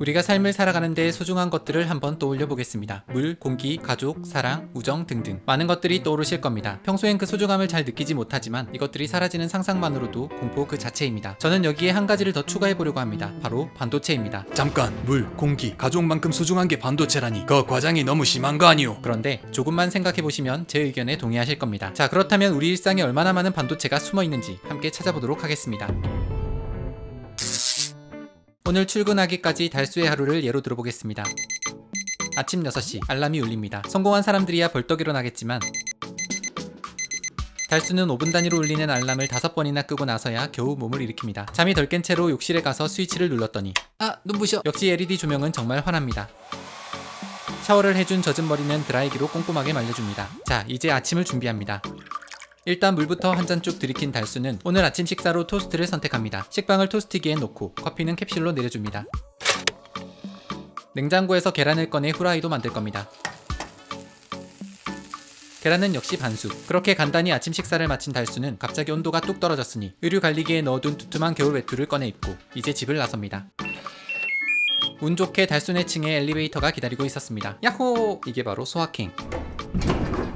우리가 삶을 살아가는 데 소중한 것들을 한번 떠올려 보겠습니다. 물, 공기, 가족, 사랑, 우정 등등 많은 것들이 떠오르실 겁니다. 평소엔 그 소중함을 잘 느끼지 못하지만 이것들이 사라지는 상상만으로도 공포 그 자체입니다. 저는 여기에 한 가지를 더 추가해 보려고 합니다. 바로 반도체입니다. 잠깐 물, 공기, 가족만큼 소중한 게 반도체라니 그 과장이 너무 심한 거 아니오? 그런데 조금만 생각해 보시면 제 의견에 동의하실 겁니다. 자, 그렇다면 우리 일상에 얼마나 많은 반도체가 숨어 있는지 함께 찾아보도록 하겠습니다. 오늘 출근하기까지 달수의 하루를 예로 들어보겠습니다. 아침 6시 알람이 울립니다. 성공한 사람들이야 벌떡 일어나겠지만 달수는 5분 단위로 울리는 알람을 5번이나 끄고 나서야 겨우 몸을 일으킵니다. 잠이 덜 깬 채로 욕실에 가서 스위치를 눌렀더니 아 눈부셔 역시 LED 조명은 정말 환합니다. 샤워를 해준 젖은 머리는 드라이기로 꼼꼼하게 말려줍니다. 자, 이제 아침을 준비합니다. 일단 물부터 한 잔 쭉 들이킨 달수는 오늘 아침 식사로 토스트를 선택합니다. 식빵을 토스트기에 놓고 커피는 캡슐로 내려줍니다. 냉장고에서 계란을 꺼내 후라이도 만들 겁니다. 계란은 역시 반숙. 그렇게 간단히 아침 식사를 마친 달수는 갑자기 온도가 뚝 떨어졌으니 의류 관리기에 넣어둔 두툼한 겨울 외투를 꺼내 입고 이제 집을 나섭니다. 운 좋게 달순의 층에 엘리베이터가 기다리고 있었습니다. 야호! 이게 바로 소확행.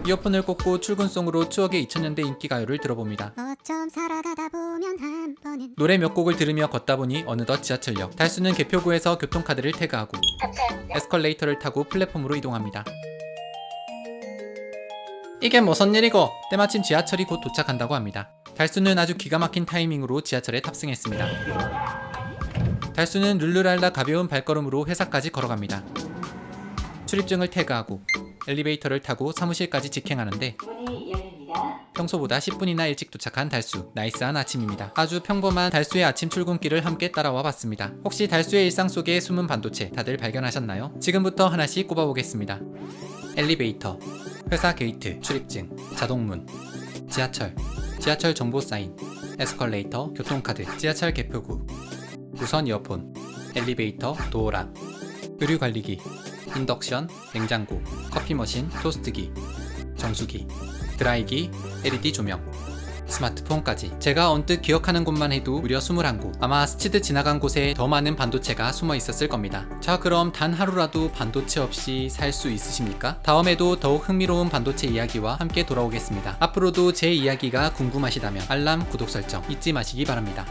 이어폰을 꽂고 출근송으로 추억의 2000년대 인기 가요를 들어봅니다. 어쩜 살아가다 보면 한 번은 노래 몇 곡을 들으며 걷다 보니 어느덧 지하철역. 달수는 개표구에서 교통카드를 태그하고 에스컬레이터를 타고 플랫폼으로 이동합니다. 이게 무슨 일이고? 때마침 지하철이 곧 도착한다고 합니다. 달수는 아주 기가 막힌 타이밍으로 지하철에 탑승했습니다. 달수는 룰루랄라 가벼운 발걸음으로 회사까지 걸어갑니다. 출입증을 태그하고 엘리베이터를 타고 사무실까지 직행하는데 평소보다 10분이나 일찍 도착한 달수. 나이스한 아침입니다. 아주 평범한 달수의 아침 출근길을 함께 따라와 봤습니다. 혹시 달수의 일상 속의 숨은 반도체 다들 발견하셨나요? 지금부터 하나씩 꼽아보겠습니다. 엘리베이터 회사 게이트 출입증 자동문 지하철 지하철 정보 사인 에스컬레이터 교통카드 지하철 개표구 무선 이어폰 엘리베이터 도어락 의류 관리기 인덕션 냉장고 커피 머신 토스트기 정수기 드라이기 LED 조명 스마트폰까지. 제가 언뜻 기억하는 곳만 해도 무려 21곳. 아마 스치듯 지나간 곳에 더 많은 반도체가 숨어 있었을 겁니다. 자 그럼 단 하루라도 반도체 없이 살 수 있으십니까? 다음에도 더욱 흥미로운 반도체 이야기와 함께 돌아오겠습니다. 앞으로도 제 이야기가 궁금하시다면 알람 구독 설정 잊지 마시기 바랍니다